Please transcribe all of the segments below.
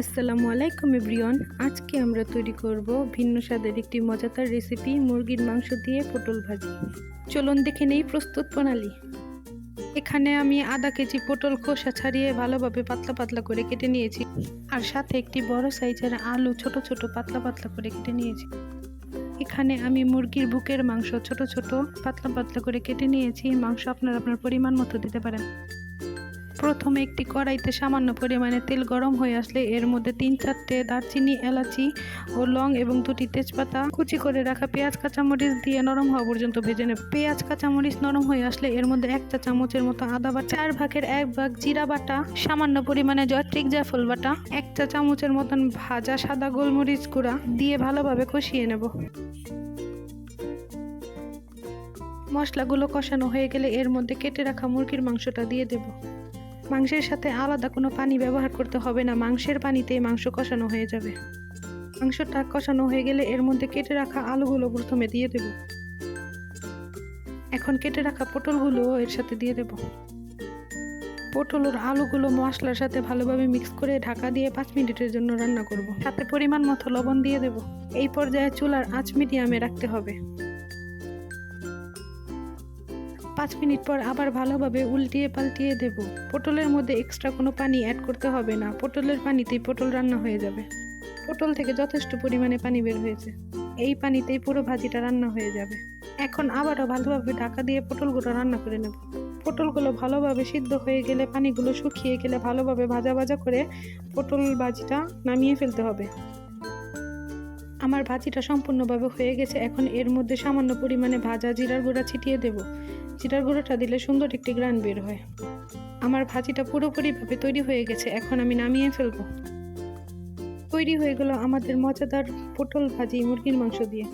আসসালামু আলাইকুম এভরিওয়ান। আজকে আমরা তৈরি করব ভিন্ন স্বাদের একটি মজাদার রেসিপি, মুরগির মাংস দিয়ে পটল ভাজি। চলুন দেখে নেই প্রস্তুত প্রণালী। এখানে আমি আধা কেজি পটল খোসা ছাড়িয়ে ভালোভাবে পাতলা পাতলা করে কেটে নিয়েছি আর সাথে একটি বড় সাইজের আলু ছোট ছোট পাতলা পাতলা করে কেটে নিয়েছি। এখানে আমি মুরগির বুকের মাংস ছোট ছোট পাতলা পাতলা করে কেটে নিয়েছি। মাংস আপনার আপনার পরিমাণ মতো দিতে পারেন। প্রথমে একটি কড়াইতে সামান্য পরিমাণে তেল গরম হয়ে আসলে এর মধ্যে তিন চারটে দারচিনি, এলাচি ও লং এবং দুটি তেজপাতা কুচি করে রাখা পেঁয়াজ, কাঁচামরিচ দিয়ে নরম হওয়া পর্যন্ত ভেজে নেব। পেঁয়াজ, কাঁচামরিচ নরম হয়ে আসলে এর মধ্যে এক চা চামচের মতো আদা বাটা, চার ভাগের এক ভাগ জিরা বাটা, সামান্য পরিমাণে জয়ত্রিক জাফল বাটা, এক চা চামচের মতন ভাজা সাদা গোলমরিচ গুঁড়া দিয়ে ভালোভাবে কষিয়ে নেব। মশলাগুলো কষানো হয়ে গেলে এর মধ্যে কেটে রাখা মুরগির মাংসটা দিয়ে দেব। মাংসের সাথে আলাদা কোনো পানি ব্যবহার করতে হবে না। মাংসের পানিতেই মাংস কষানো হয়ে যাবে। মাংসটা কষানো হয়ে গেলে এর মধ্যে কেটে রাখা আলুগুলো প্রথমে দিয়ে দেব। এখন কেটে রাখা পটলগুলো এর সাথে দিয়ে দেব। পটল আর আলুগুলো মশলার সাথে ভালোভাবে মিক্স করে ঢাকা দিয়ে পাঁচ মিনিটের জন্য রান্না করব। সাথে পরিমাণ মতো লবণ দিয়ে দেব। এই পর্যায়ে চুলার আঁচ মিডিয়ামে রাখতে হবে। পাঁচ মিনিট পর আবার ভালোভাবে উল্টিয়ে পাল্টিয়ে দেব। পটলের মধ্যে এক্সট্রা কোনো পানি অ্যাড করতে হবে না। পটলের পানিতেই পটল রান্না হয়ে যাবে। পটল থেকে যথেষ্ট পরিমাণে পানি বের হয়েছে। এই পানিতেই পুরো ভাজিটা রান্না হয়ে যাবে। এখন আবারও ভালোভাবে ঢাকা দিয়ে পটলগুলো রান্না করে নেব। পটলগুলো ভালোভাবে সিদ্ধ হয়ে গেলে, পানিগুলো শুকিয়ে গেলে ভালোভাবে ভাজা ভাজা করে পটল ভাজিটা নামিয়ে ফেলতে হবে। আমার ভাজিটা সম্পূর্ণভাবে হয়ে গেছে। এখন এর মধ্যে সামান্য পরিমাণে ভাজা জিরার গুঁড়া ছিটিয়ে দেব। জিরার গুঁড়োটা দিলে সুন্দর একটি গ্রান বের হয়। আমার ভাজিটা পুরোপুরিভাবে তৈরি হয়ে গেছে। এখন আমি নামিয়ে ফেলব। তৈরি হয়ে গেল আমাদের মজাদার পটল ভাজি মুরগির মাংস দিয়ে।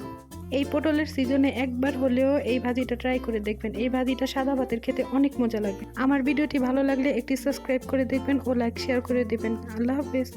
এই পটলের সিজনে একবার হলেও এই ভাজিটা ট্রাই করে দেখবেন। এই ভাজিটা সাদা ভাতের খেতে অনেক মজা লাগবে। আমার ভিডিওটি ভালো লাগলে একটি সাবস্ক্রাইব করে দেখবেন ও লাইক শেয়ার করে দেবেন। আল্লাহ হাফেজ।